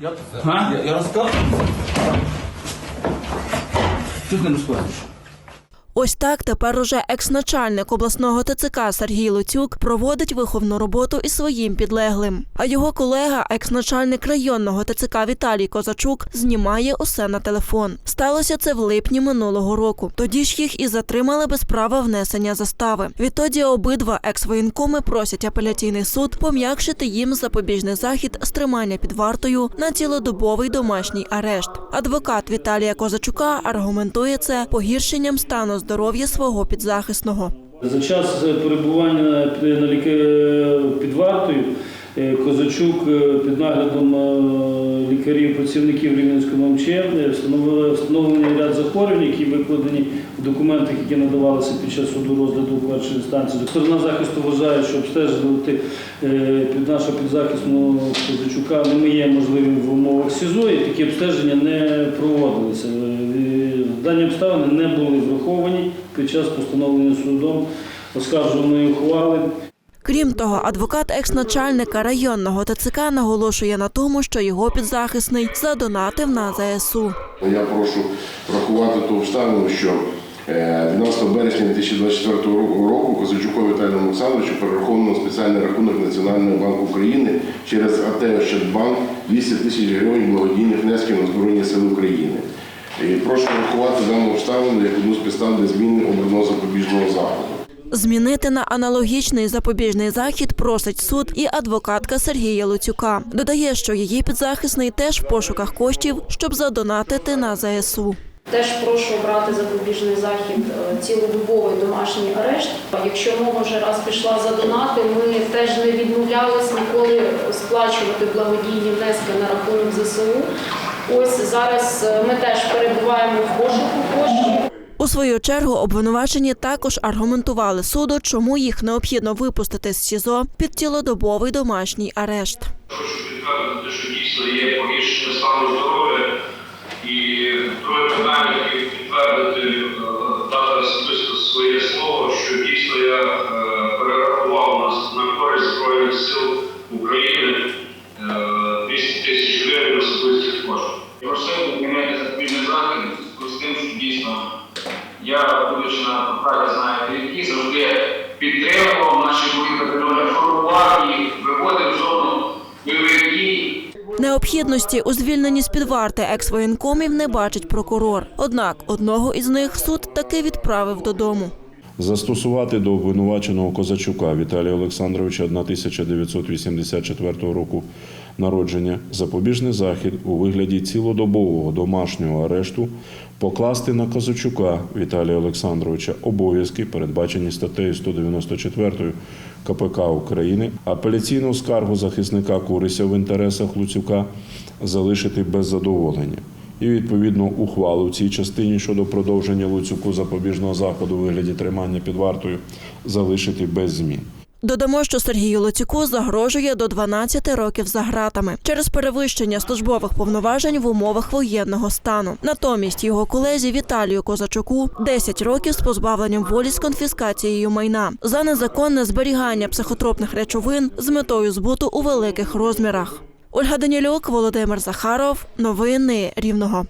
Я, Га? я, я розказую. Що з ним розказуєш? Ось так тепер уже екс-начальник обласного ТЦК Сергій Луцюк проводить виховну роботу із своїм підлеглим. А його колега, екс-начальник районного ТЦК Віталій Козачук, знімає усе на телефон. Сталося це в липні минулого року. Тоді ж їх і затримали без права внесення застави. Відтоді обидва екс-воєнкоми просять апеляційний суд пом'якшити їм запобіжний захід з тримання під вартою на цілодобовий домашній арешт. Адвокат Віталія Козачука аргументує це погіршенням стану здоров'я свого підзахисного. За час е, перебування під- на ліки- під вартою е, Козачук е, під наглядом е, лікарів працівників Рівненського МЧ е, встановлений ряд захворювань, які викладені в документах, які надавалися під час суду розгляду першої інстанції. Сторона захисту вважає, що обстежувати е, під нашого підзахисного Козачука не є можливим в умовах СІЗО, і такі обстеження не проводилися. Е, Дані обставини не були враховані під час постановлення судом оскаржуваної ухвали. Крім того, адвокат екс-начальника районного ТЦК наголошує на тому, що його підзахисний задонатив на ЗСУ. Я прошу врахувати ту обставину, що е, 12 березня 2024 року Козачуку Віталію Олександровичу перераховано спеціальний рахунок Національного банку України через АТ «Ощадбанк» 200 тисяч гривень благодійних внесків на Збройні Сили України. І прошу врахувати дану обставину як одну з підстав для зміни обраного запобіжного заходу. Змінити на аналогічний запобіжний захід просить суд і адвокатка Сергія Луцюка. Додає, що її підзахисний теж в пошуках коштів, щоб задонатити на ЗСУ. Теж прошу обрати запобіжний захід е, цілодобовий домашній арешт. Якщо мова вже раз пішла за донати, ми теж не відмовлялись ніколи сплачувати благодійні внески на рахунок ЗСУ. Ось зараз е, ми теж перебуваємо в пошуку коштів. У свою чергу обвинувачені також аргументували суду, чому їх необхідно випустити з СІЗО під цілодобовий домашній арешт. Хочу підтвердити, що дійсно є погіршення стану здоров'я. І друге питання підтвердити, е, дати особисто своє слово, що дійсно я е, перерахував на, на користь Збройних сил України е, 200 тисяч гривень особистих коштів. Просив документи запобіжний захід з тим, що дійсно я, будучи на посаді, знаєте, які завжди підтримував наші бої батальйони, формував їх, виводив в зону бойових дій. Необхідності у звільненні з-під варти екс-воєнкомів не бачить прокурор. Однак одного із них суд таки відправив додому. Застосувати до обвинуваченого Козачука Віталія Олександровича 1984 року народження запобіжний захід у вигляді цілодобового домашнього арешту покласти на Козачука Віталія Олександровича обов'язки, передбачені статтею 194 КПК України, апеляційну скаргу захисника Курися в інтересах Луцюка залишити без задоволення і відповідно ухвалу в цій частині щодо продовження Луцюку запобіжного заходу у вигляді тримання під вартою залишити без змін. Додамо, що Сергію Лоцюку загрожує до 12 років за ґратами через перевищення службових повноважень в умовах воєнного стану. Натомість його колезі Віталію Козачуку 10 років з позбавленням волі з конфіскацією майна за незаконне зберігання психотропних речовин з метою збуту у великих розмірах. Ольга Данілюк, Володимир Захаров. Новини Рівного.